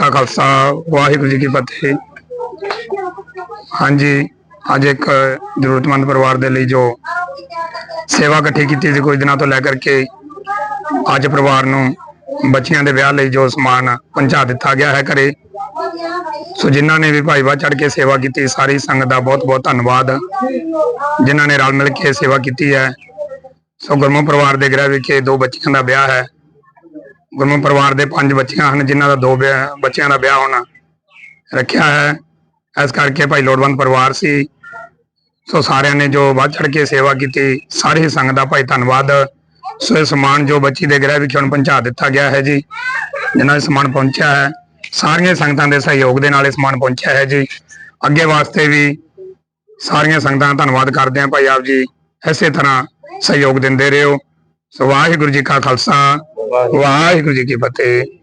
ਕਾ ਖਾਲਸਾ, ਵਾਹਿਗੁਰੂ ਜੀ ਕੀ ਫਤਿਹ। ਹਾਂਜੀ, ਅੱਜ ਇੱਕ ਜ਼ਰੂਰਤਮੰਦ ਪਰਿਵਾਰ ਦੇ ਲਈ ਜੋ ਸੇਵਾ ਇਕੱਠੀ ਕੀਤੀ ਸੀ ਕੁਝ ਦਿਨਾਂ ਤੋਂ ਲੈ ਕਰਕੇ, ਅੱਜ ਪਰਿਵਾਰ ਨੂੰ ਬੱਚਿਆਂ ਦੇ ਵਿਆਹ ਲਈ ਜੋ ਸਮਾਨ ਪਹੁੰਚਾ ਦਿੱਤਾ ਗਿਆ ਹੈ ਘਰੇ। ਸੋ ਜਿਨ੍ਹਾਂ ਨੇ ਵੀ ਭਾਈ ਵੱਧ ਚੜ ਕੇ ਸੇਵਾ ਕੀਤੀ, ਸਾਰੀ ਸੰਗਤ ਦਾ ਬਹੁਤ ਬਹੁਤ ਧੰਨਵਾਦ। ਜਿਨ੍ਹਾਂ ਨੇ ਰਲ ਮਿਲ ਕੇ ਸੇਵਾ ਕੀਤੀ ਹੈ। ਸੋ ਗੁਰਮੁਖ ਪਰਿਵਾਰ ਦੇ ਗ੍ਰਹਿ ਵਿਖੇ ਦੋ ਬੱਚਿਆਂ ਦਾ ਵਿਆਹ ਹੈ। ਗੁਰਮੁਖ ਪਰਿਵਾਰ ਦੇ ਪੰਜ ਬੱਚੀਆਂ ਹਨ, ਜਿਨ੍ਹਾਂ ਦਾ ਦੋ ਵਿਆਹ- ਬੱਚਿਆਂ ਦਾ ਵਿਆਹ ਹੋਣਾ ਰੱਖਿਆ ਹੈ। ਇਸ ਕਰਕੇ ਭਾਈ ਲੋੜਵੰਦ ਪਰਿਵਾਰ ਸੀ। ਸੋ ਸਾਰਿਆਂ ਨੇ ਜੋ ਵੱਧ ਚੜ ਕੇ ਸੇਵਾ ਕੀਤੀ, ਸਾਰੀ ਸੰਗਤ ਦਾ ਭਾਈ ਧੰਨਵਾਦ। ਸੋ ਇਹ ਸਮਾਨ ਜੋ ਬੱਚੀ ਦੇ ਗ੍ਰਹਿ ਵਿਖੇ ਹੁਣ ਪਹੁੰਚਾ ਦਿੱਤਾ ਗਿਆ ਹੈ ਜੀ, ਜਿਨ੍ਹਾਂ ਦਾ ਸਮਾਨ ਪਹੁੰਚਿਆ ਹੈ, ਸਾਰੀਆਂ ਸੰਗਤਾਂ ਦੇ ਸਹਿਯੋਗ ਦੇ ਨਾਲ ਇਹ ਸਮਾਨ ਪਹੁੰਚਿਆ ਹੈ ਜੀ। ਅੱਗੇ ਵਾਸਤੇ ਵੀ ਸਾਰੀਆਂ ਸੰਗਤਾਂ ਦਾ ਧੰਨਵਾਦ ਕਰਦੇ ਹਾਂ ਭਾਈ ਆਪ ਜੀ, ਇਸੇ ਤਰ੍ਹਾਂ ਸਹਿਯੋਗ ਦਿੰਦੇ ਰਹੋ। ਸੋ ਵਾਹਿਗੁਰੂ ਜੀ ਕਾ ਖਾਲਸਾ। ਵਾਹਿਗੁਰੂ ਜੀ ਕੀ ਫਤਿਹ।